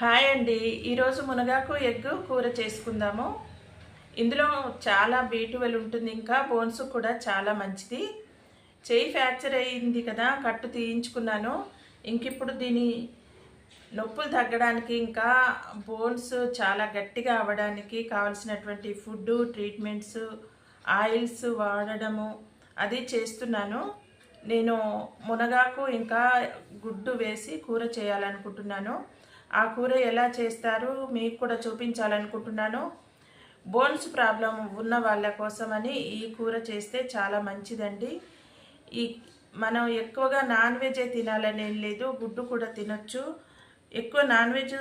Hi అండి. ఈరోజు మునగాకు ఎగ్ కూర చేసుకుందాము. ఇందులో చాలా బీటువెల్ ఉంటుంది ఇంకా బోన్స్ కూడా చాలా మంచిది. చేయి ఫ్రాక్చర్ అయింది కదా కట్టు తీయించుకున్నాను. ఇంక ఇప్పుడు దీని నొప్పులు తగ్గడానికి ఇంకా బోన్స్ చాలా గట్టిగా అవ్వడానికి కావలసినటువంటి ఫుడ్ ట్రీట్మెంట్స్ ఆయిల్స్ వాడడము అది చేస్తున్నాను. నేను మునగాకు ఇంకా గుడ్డు వేసి కూర చేయాలనుకుంటున్నాను. ఆ కూర ఎలా చేస్తారు మీకు కూడా చూపించాలనుకుంటున్నాను. బోన్స్ ప్రాబ్లం ఉన్న వాళ్ళ కోసమని ఈ కూర చేస్తే చాలా మంచిదండి. ఈ మనం ఎక్కువగా నాన్ వెజే తినాలని ఏం లేదు గుడ్డు కూడా తినొచ్చు. ఎక్కువ నాన్ వెజ్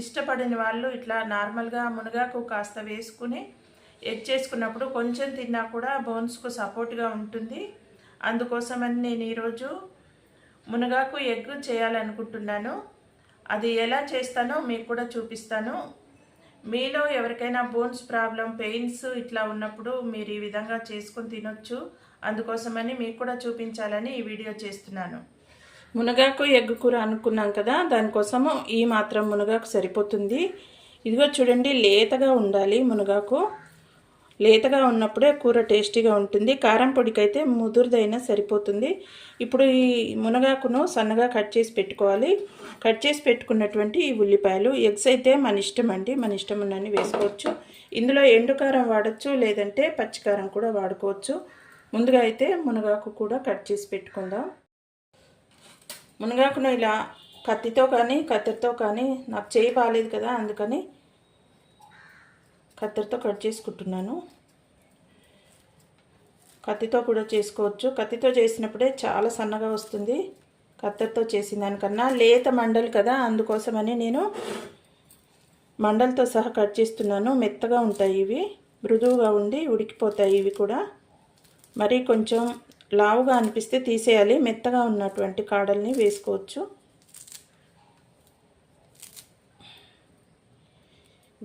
ఇష్టపడిన వాళ్ళు ఇట్లా నార్మల్గా మునగాకు కాస్త వేసుకుని ఎగ్ చేసుకున్నప్పుడు కొంచెం తిన్నా కూడా బోన్స్కు సపోర్ట్గా ఉంటుంది. అందుకోసమని నేను ఈరోజు మునగాకు ఎగ్ చేయాలనుకుంటున్నాను. అది ఎలా చేస్తానో మీకు కూడా చూపిస్తాను. మీలో ఎవరికైనా బోన్స్ ప్రాబ్లం పెయిన్స్ ఇట్లా ఉన్నప్పుడు మీరు ఈ విధంగా చేసుకొని తినొచ్చు. అందుకోసమని మీకు కూడా చూపించాలని ఈ వీడియో చేస్తున్నాను. మునగాకు ఎగ్ కూర అనుకున్నాం కదా దానికోసము ఈ మాత్రం మునగాకు సరిపోతుంది. ఇదిగో చూడండి లేతగా ఉండాలి మునగాకు. లేతగా ఉన్నప్పుడే కూర టేస్టీగా ఉంటుంది. కారం పొడికైతే ముదురుదైనా సరిపోతుంది. ఇప్పుడు ఈ మునగాకును సన్నగా కట్ చేసి పెట్టుకోవాలి. కట్ చేసి పెట్టుకున్నటువంటి ఈ ఉల్లిపాయలు ఎగ్స్ అయితే మన ఇష్టం అండి. మన ఇష్టం ఉన్నన్ని వేసుకోవచ్చు. ఇందులో ఎండుకారం వాడచ్చు లేదంటే పచ్చికారం కూడా వాడుకోవచ్చు. ముందుగా అయితే మునగాకు కూడా కట్ చేసి పెట్టుకుందాం. మునగాకును ఇలా కత్తితో కానీ కత్తెరతో కానీ నాకు చేయి బాగాలేదు కదా అందుకని కత్తెరతో కట్ చేసుకుంటున్నాను. కత్తితో కూడా చేసుకోవచ్చు. కత్తితో చేసినప్పుడే చాలా సన్నగా వస్తుంది. కత్తెరతో చేసిన దానికన్నా లేత మండలు కదా అందుకోసమని నేను మండలతో సహా కట్ చేస్తున్నాను. మెత్తగా ఉంటాయి ఇవి. మృదువుగా ఉండి ఉడికిపోతాయి ఇవి కూడా. మరి కొంచెం లావుగా అనిపిస్తే తీసేయాలి. మెత్తగా ఉన్నటువంటి కాడల్ని వేసుకోవచ్చు.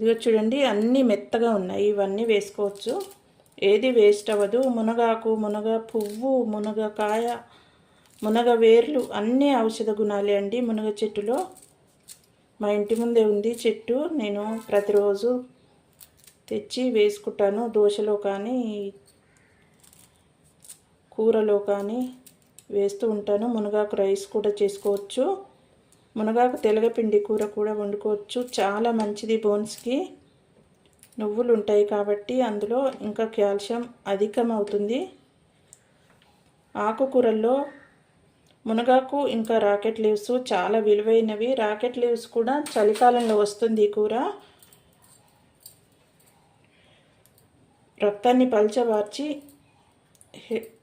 ఇదిగో చూడండి అన్నీ మెత్తగా ఉన్నాయి. ఇవన్నీ వేసుకోవచ్చు. ఏది వేస్ట్ అవ్వదు. మునగాకు మునగ పువ్వు మునగకాయ మునగ వేర్లు అన్నీ ఔషధ గుణాలే అండి. మునగ చెట్టులో మా ఇంటి ముందే ఉంది చెట్టు. నేను ప్రతిరోజు తెచ్చి వేసుకుంటాను. దోశలో కానీ కూరలో కానీ వేస్తూ ఉంటాను. మునగాకు రైస్ కూడా చేసుకోవచ్చు. మునగాకు తెలగపిండి కూర కూడా వండుకోవచ్చు. చాలా మంచిది బోన్స్కి. నువ్వులు ఉంటాయి కాబట్టి అందులో ఇంకా కాల్షియం అధికమవుతుంది. ఆకుకూరల్లో మునగాకు ఇంకా రాకెట్ లీవ్స్ చాలా విలువైనవి. రాకెట్ లీవ్స్ కూడా చలికాలంలో వస్తుంది ఈ కూర. రక్తాన్ని పల్చబార్చి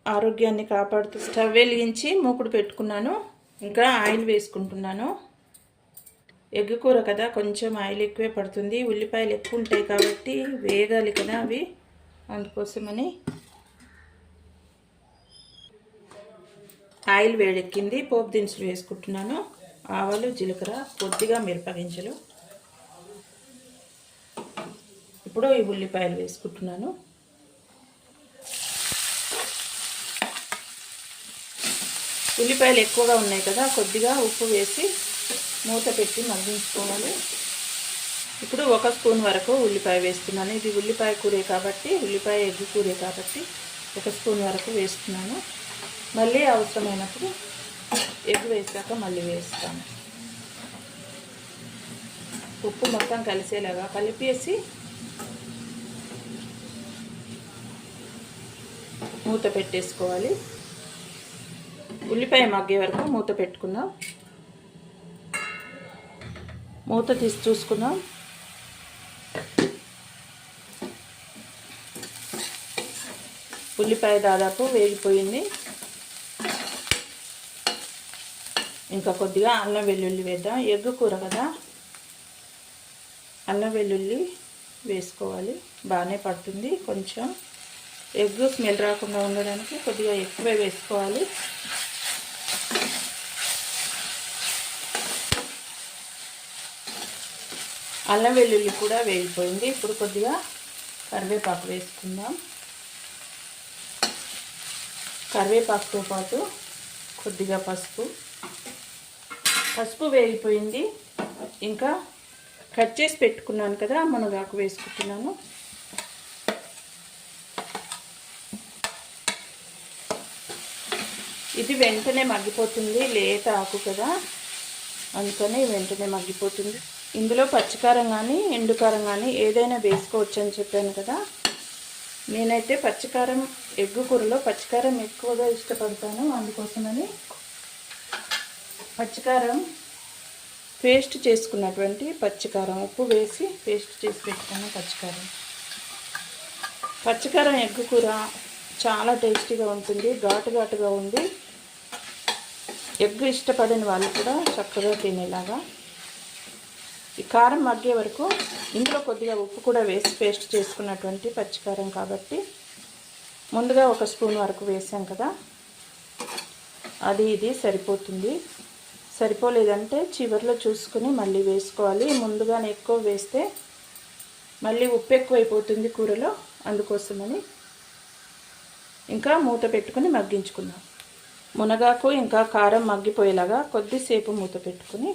ఆరోగ్యాన్ని కాపాడుతూ స్టవ్ వెలిగించి మూకుడు పెట్టుకున్నాను. ఇంకా ఆయిల్ వేసుకుంటున్నాను. ఎగ్ కూర కదా కొంచెం ఆయిల్ ఎక్కువే పడుతుంది. ఉల్లిపాయలు ఎక్కువ ఉంటాయి కాబట్టి వేగాలి కదా అవి. అందుకోసమని ఆయిల్ వేడెక్కింది. పోపు దినుసులు వేసుకుంటున్నాను. ఆవాలు జీలకర్ర కొద్దిగా మిరపగింజలు ఇప్పుడు ఈ ఉల్లిపాయలు వేసుకుంటున్నాను. ఉల్లిపాయలు ఎక్కువగా ఉన్నాయి కదా కొద్దిగా ఉప్పు వేసి మూత పెట్టి మగ్గించుకోవాలి. ఇప్పుడు ఒక స్పూన్ వరకు ఉల్లిపాయ వేస్తున్నాను. ఇది ఉల్లిపాయ కూరే కాబట్టి ఉల్లిపాయ ఎగ్గు కూరే కాబట్టి ఒక స్పూన్ వరకు వేస్తున్నాను. మళ్ళీ అవసరమైనప్పుడు ఎగ్ వేసాక మళ్ళీ వేస్తాను. ఉప్పు మొత్తం కలిసేలాగా కలిపేసి మూత పెట్టేసుకోవాలి. ఉల్లిపాయ మగ్గే వరకు మూత పెట్టుకుందాం. మూత తీసి చూసుకుందాం. ఉల్లిపాయ దాదాపు వేగిపోయింది. ఇంకా కొద్దిగా అల్లం వెల్లుల్లి వేద్దాం. ఎగ్గు కూర కదా? అల్లం వెల్లుల్లి వేసుకోవాలి. బాగానే పడుతుంది. కొంచెం ఎగ్ స్మెల్ రాకుండా ఉండడానికి కొద్దిగా ఎక్కువే వేసుకోవాలి. అల్లం వెల్లుల్లి కూడా వేగిపోయింది. ఇప్పుడు కొద్దిగా కరివేపాకు వేసుకుందాం. కరివేపాకుతో పాటు కొద్దిగా పసుపు. పసుపు వేగిపోయింది. ఇంకా కట్ చేసి పెట్టుకున్నాను కదా మునగాకు వేసుకుంటున్నాను. ఇది వెంటనే మగ్గిపోతుంది. లేత ఆకు కదా. అందుకని వెంటనే మగ్గిపోతుంది. ఇందులో పచ్చికారం కానీ ఎండుకారం కానీ ఏదైనా వేసుకోవచ్చు అని చెప్పాను కదా. నేనైతే పచ్చికారం ఎగ్గు కూరలో పచ్చికారం ఎక్కువగా ఇష్టపడతాను. అందుకోసమని పచ్చికారం పేస్ట్ చేసుకున్నటువంటి పచ్చికారం ఉప్పు వేసి పేస్ట్ చేసి పెట్టుకున్న పచ్చికారం. పచ్చికారం ఎగ్గు కూర చాలా టేస్టీగా ఉంటుంది ఘాటు ఘాటుగా ఉంది. ఎగ్ ఇష్టపడిన వాళ్ళు కూడా చక్కగా తినేలాగా ఈ కారం మగ్గే వరకు ఇందులో కొద్దిగా ఉప్పు కూడా వేసి పేస్ట్ చేసుకున్నటువంటి పచ్చికారం కాబట్టి ముందుగా ఒక స్పూన్ వరకు వేసాం కదా. అది ఇది సరిపోతుంది. సరిపోలేదంటే చివరిలో చూసుకుని మళ్ళీ వేసుకోవాలి. ముందుగానే ఎక్కువ వేస్తే మళ్ళీ ఉప్పు ఎక్కువైపోతుంది కూరలో. అందుకోసమని ఇంకా మూత పెట్టుకుని మగ్గించుకుందాం. మునగాకు ఇంకా కారం మగ్గిపోయేలాగా కొద్దిసేపు మూత పెట్టుకుని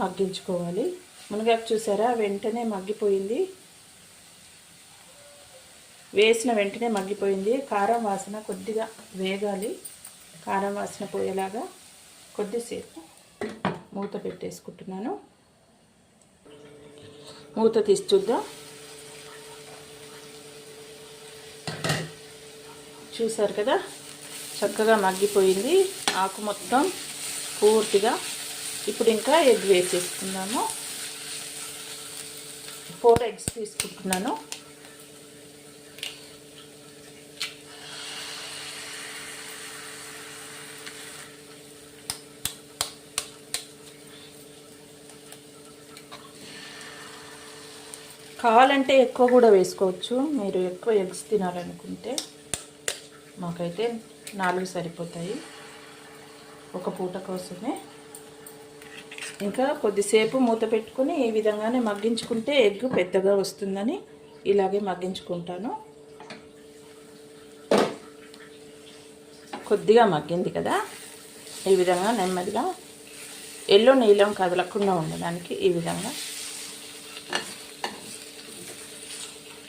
మగ్గించుకోవాలి. మునగాకు చూసారా? వెంటనే మగ్గిపోయింది. వేసిన వెంటనే మగ్గిపోయింది. కారం వాసన కొద్దిగా వేగాలి. కారం వాసన పోయేలాగా కొద్దిసేపు మూత పెట్టేసుకుంటున్నాను. మూత తీసి చూద్దాం. చూసారు కదా? చక్కగా మగ్గిపోయింది. ఆకు మొత్తం పూర్తిగా ఇప్పుడు ఇంకా ఎగ్ వేసేసుకున్నాము ఫోర్ ఎగ్స్ తీసుకుంటున్నాను. కావాలంటే ఎక్కువ కూడా వేసుకోవచ్చు. మీరు ఎక్కువ ఎగ్స్ తినాలనుకుంటే మాకైతే నాలుగు సరిపోతాయి. ఒక పూట కోసమే. ఇంకా కొద్దిసేపు మూత పెట్టుకుని ఈ విధంగానే మగ్గించుకుంటే ఎగ్ పెద్దగా వస్తుందని ఇలాగే మగ్గించుకుంటాను. కొద్దిగా మగ్గింది కదా? ఈ విధంగా నెమ్మదిగా ఎల్లో నీలం కదలకుండా ఉండడానికి ఈ విధంగా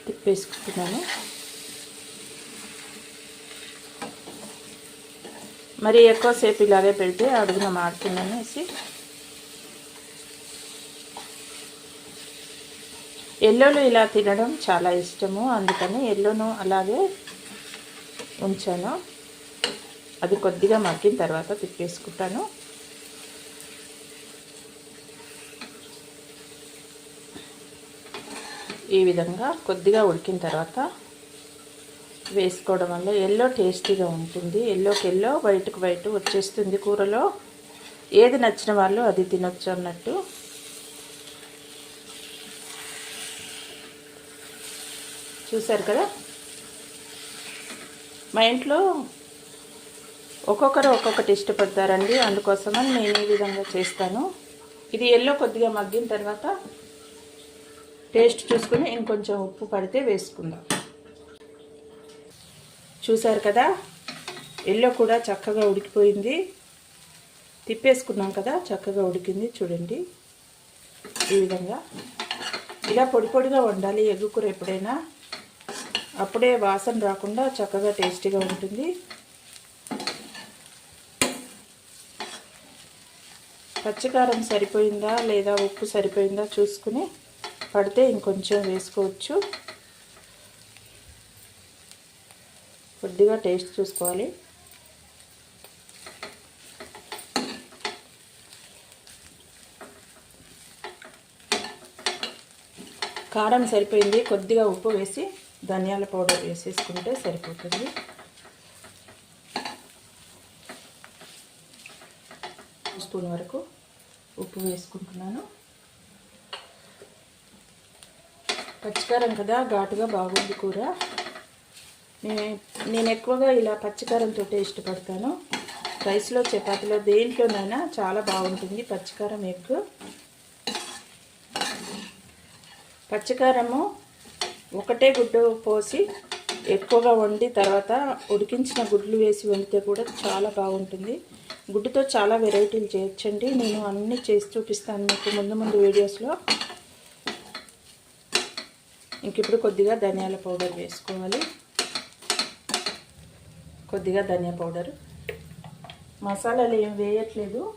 తిప్పేసుకుంటున్నాను. మరి ఎక్కువసేపు ఇలాగే పెడితే అడుగున మారుతుందనేసి ఎల్లోలు ఇలా తినడం చాలా ఇష్టము. అందుకని ఎల్లోను అలాగే ఉంచాను. అది కొద్దిగా మగ్గిన తర్వాత తిప్పేసుకుంటాను. ఈ విధంగా కొద్దిగా ఉడికిన తర్వాత వేసుకోవడం వల్ల ఎల్లో టేస్టీగా ఉంటుంది. ఎల్లోకి ఎల్లో వైట్కి వైట్ వచ్చేస్తుంది కూరలో. ఏది నచ్చిన వాళ్ళు అది తినొచ్చు అన్నట్టు. చూశారు కదా? మా ఇంట్లో ఒక్కొక్కరు ఒక్కొక్కటి ఇష్టపడతారండి. అందుకోసమని నేను ఈ విధంగా చేస్తాను. ఇది ఎల్లో కొద్దిగా మగ్గిన తర్వాత టేస్ట్ చూసుకుని ఇంకొంచెం ఉప్పు పడితే వేసుకుందాం. చూసారు కదా? ఎల్లో కూడా చక్కగా ఉడికిపోయింది. తిప్పేసుకున్నాం కదా? చక్కగా ఉడికింది చూడండి. ఈ విధంగా. ఇలా పొడి పొడిగా వండాలి ఎగ్గు కూర ఎప్పుడైనా. అప్పుడే వాసన రాకుండా చక్కగా టేస్టీగా ఉంటుంది. పచ్చికారం సరిపోయిందా లేదా ఉప్పు సరిపోయిందా చూసుకుని పడితే ఇంకొంచెం వేసుకోవచ్చు. కొద్దిగా టేస్ట్ చూసుకోవాలి. కారం సరిపోయింది కొద్దిగా ఉప్పు వేసి ధనియాల పౌడర్ వేసేసుకుంటే సరిపోతుంది. స్పూన్ వరకు ఉప్పు వేసుకుంటున్నాను. పచ్చికారం కదా ఘాటుగా బాగుంది కూర. నేను నేను ఎక్కువగా ఇలా పచ్చికారంతో ఇష్టపడతాను. రైస్లో చపాతీలో దేంట్లోనైనా చాలా బాగుంటుంది పచ్చికారం ఎగ్ పచ్చికారము ఒకటే గుడ్డు పోసి ఎక్కువగా వండి తర్వాత ఉడికించిన గుడ్లు వేసి వండితే కూడా చాలా బాగుంటుంది. గుడ్డుతో చాలా వెరైటీలు చేయొచ్చండి. నేను అన్నీ చేసి చూపిస్తాను మీకు ముందు ముందు వీడియోస్లో. ఇంక ఇప్పుడు కొద్దిగా ధనియాల పౌడర్ వేసుకోవాలి. కొద్దిగా ధనియా పౌడర్. మసాలాలు ఏం వేయట్లేదు.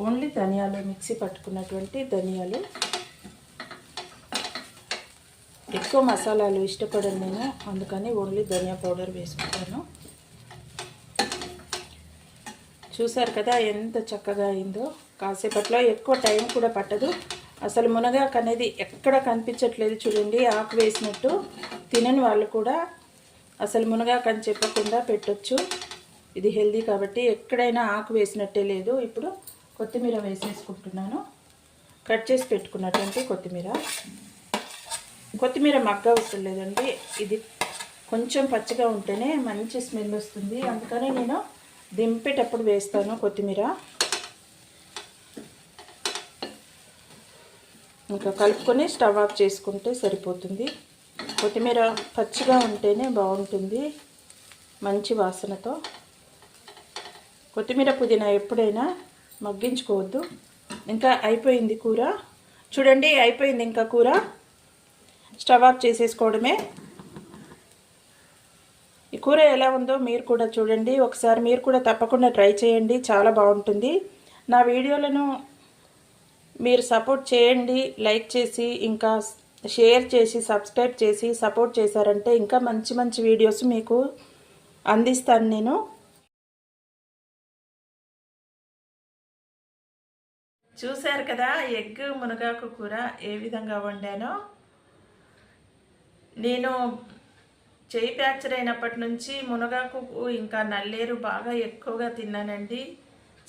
ఓన్లీ ధనియాలు మిక్సీ పట్టుకున్నటువంటి ధనియాలు. ఎక్కువ మసాలాలు ఇష్టపడను నేను. అందుకని ఓన్లీ ధనియా పౌడర్ వేసుకుంటాను. చూసారు కదా ఎంత చక్కగా అయిందో. కాసేపట్లో ఎక్కువ టైం కూడా పట్టదు. అసలు మునగాకు అనేది ఎక్కడ కనిపించట్లేదు చూడండి. ఆకు వేసినట్టు తినని వాళ్ళు కూడా అసలు మునగాకు అని చెప్పకుండా పెట్టొచ్చు. ఇది హెల్దీ కాబట్టి ఎక్కడైనా ఆకు వేసినట్టే లేదు. ఇప్పుడు కొత్తిమీర వేసేసుకుంటున్నాను. కట్ చేసి పెట్టుకున్నటువంటి కొత్తిమీర. కొత్తిమీర మగ్గ అవసరం లేదండి ఇది కొంచెం పచ్చిగా ఉంటేనే మంచి స్మెల్ వస్తుంది. అందుకని నేను దింపేటప్పుడు వేస్తాను కొత్తిమీర. ఇంకా కలుపుకొని స్టవ్ ఆఫ్ చేసుకుంటే సరిపోతుంది. కొత్తిమీర పచ్చిగా ఉంటేనే బాగుంటుంది మంచి వాసనతో. కొత్తిమీర పుదీనా ఎప్పుడైనా మగ్గించుకోవద్దు. ఇంకా అయిపోయింది కూర. చూడండి అయిపోయింది ఇంకా కూర. స్టవ్ ఆఫ్ చేసేసుకోవడమే. ఈ కూర ఎలా ఉందో మీరు కూడా చూడండి. ఒకసారి మీరు కూడా తప్పకుండా ట్రై చేయండి. చాలా బాగుంటుంది. నా వీడియోలను మీరు సపోర్ట్ చేయండి. లైక్ చేసి ఇంకా షేర్ చేసి సబ్స్క్రైబ్ చేసి సపోర్ట్ చేశారంటే ఇంకా మంచి మంచి వీడియోస్ మీకు అందిస్తాను నేను. చూశారు కదా ఎగ్ మునగాకు కూర ఏ విధంగా వండానో? నేను చేయి ఫ్రాక్చర్ అయినప్పటి నుంచి మునగాకు ఇంకా నల్లేరు బాగా ఎక్కువగా తిన్నానండి.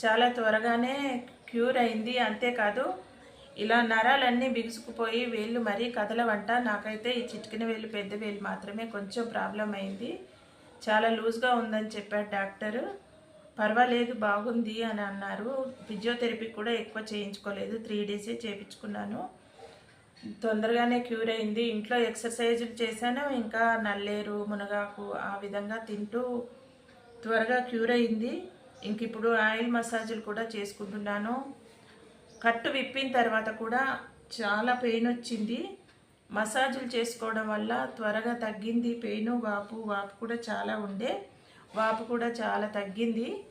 చాలా త్వరగానే క్యూర్ అయింది. అంతేకాదు ఇలా నరాలన్నీ బిగుసుకుపోయి వేళ్ళు మరీ కదలవంట. నాకైతే ఈ చిటికిన వేలు పెద్ద వేలు మాత్రమే కొంచెం ప్రాబ్లం అయింది. చాలా లూజ్గా ఉందని చెప్పాడు డాక్టరు. పర్వాలేదు బాగుంది అని అన్నారు. ఫిజియోథెరపీ కూడా ఎక్కువ చేయించుకోలేదు. త్రీ డేసే చేయించుకున్నాను. తొందరగానే క్యూర్ అయింది. ఇంట్లో ఎక్సర్సైజ్ చేశాను. ఇంకా నల్లేరు మునగాకు ఆ విధంగా తింటూ త్వరగా క్యూర్ అయింది. ఇంక ఇప్పుడు ఆయిల్ మసాజులు కూడా చేసుకుంటున్నాను. కట్టు విప్పిన తర్వాత కూడా చాలా పెయిన్ వచ్చింది. మసాజులు చేసుకోవడం వల్ల త్వరగా తగ్గింది. పెయిన్ వాపు వాపు కూడా చాలా ఉండే. వాపు కూడా చాలా తగ్గింది.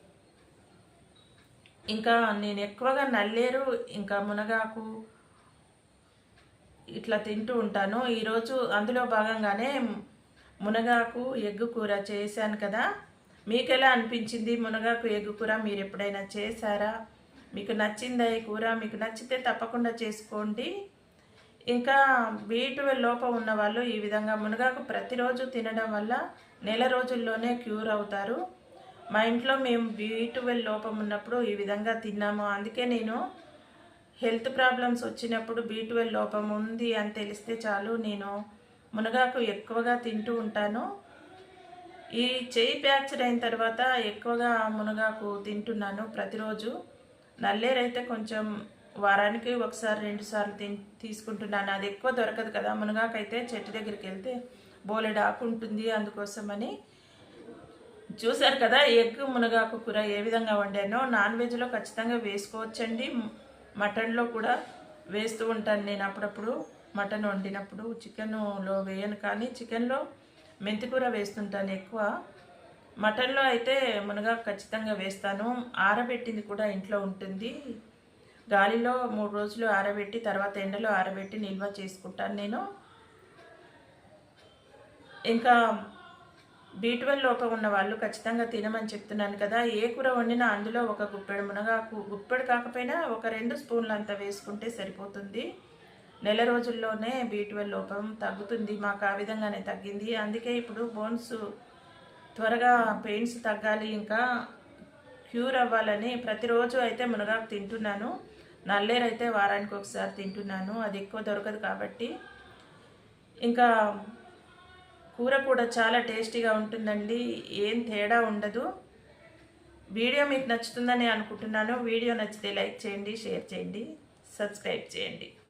ఇంకా నేను ఎక్కువగా నల్లేరు ఇంకా మునగాకు ఇట్లా తింటూ ఉంటాను. ఈరోజు అందులో భాగంగానే మునగాకు ఎగ్గు కూర చేశాను కదా. మీకు ఎలా అనిపించింది మునగాకు ఎగ్గు కూర? మీరు ఎప్పుడైనా చేశారా? మీకు నచ్చిందా ఈ కూర? మీకు నచ్చితే తప్పకుండా చేసుకోండి. ఇంకా బీ లోపం ఉన్న వాళ్ళు ఈ విధంగా మునగాకు ప్రతిరోజు తినడం వల్ల నెల రోజుల్లోనే క్యూర్ అవుతారు. మా ఇంట్లో మేము బీ లోపం ఉన్నప్పుడు ఈ విధంగా తిన్నాము. అందుకే నేను హెల్త్ ప్రాబ్లమ్స్ వచ్చినప్పుడు బీ లోపం ఉంది అని తెలిస్తే చాలు నేను మునగాకు ఎక్కువగా తింటూ ఉంటాను. ఈ చేయి ఫ్రాక్చర్ అయిన తర్వాత ఎక్కువగా మునగాకు తింటున్నాను ప్రతిరోజు. నల్లేరైతే కొంచెం వారానికి ఒకసారి రెండు సార్లు తి తీసుకుంటున్నాను. అది ఎక్కువ దొరకదు కదా మునగాకైతే చెట్టు దగ్గరికి వెళ్తే బోలెడు ఆకు ఉంటుంది అందుకోసమని. చూశారు కదా ఎగ్ మునగాకు కూర ఏ విధంగా వండానో. నాన్ వెజ్లో ఖచ్చితంగా వేసుకోవచ్చండి. మటన్లో కూడా వేస్తూ ఉంటాను నేను అప్పుడప్పుడు. మటన్ వండినప్పుడు చికెన్లో వేయను కానీ చికెన్లో మెంతికూర వేస్తుంటాను ఎక్కువ. మటన్లో అయితే మునగా ఖచ్చితంగా వేస్తాను. ఆరబెట్టింది కూడా ఇంట్లో ఉంటుంది. గాలిలో మూడు రోజులు ఆరబెట్టి తర్వాత ఎండలో ఆరబెట్టి నిల్వ చేసుకుంటాను నేను. ఇంకా బీ లోపం ఉన్న వాళ్ళు ఖచ్చితంగా తినమని చెప్తున్నాను కదా. ఏ కూర వండినా అందులో ఒక గుప్పెడు మునగాకు గుప్పెడు కాకపోయినా ఒక రెండు స్పూన్లు అంత వేసుకుంటే సరిపోతుంది. నెల రోజుల్లోనే బీ లోపం తగ్గుతుంది. మాకు ఆ విధంగానే తగ్గింది. అందుకే ఇప్పుడు బోన్స్ త్వరగా పెయిన్స్ తగ్గాలి ఇంకా క్యూర్ అవ్వాలని ప్రతిరోజు అయితే మునగాకు తింటున్నాను. నల్లేరు అయితే వారానికి ఒకసారి తింటున్నాను. అది ఎక్కువ దొరకదు కాబట్టి. ఇంకా కూర కూడా చాలా టేస్టీగా ఉంటుందండి. ఏం తేడా ఉండదు. వీడియో మీకు నచ్చుతుందని అనుకుంటున్నాను. వీడియో నచ్చితే లైక్ చేయండి షేర్ చేయండి సబ్స్క్రైబ్ చేయండి.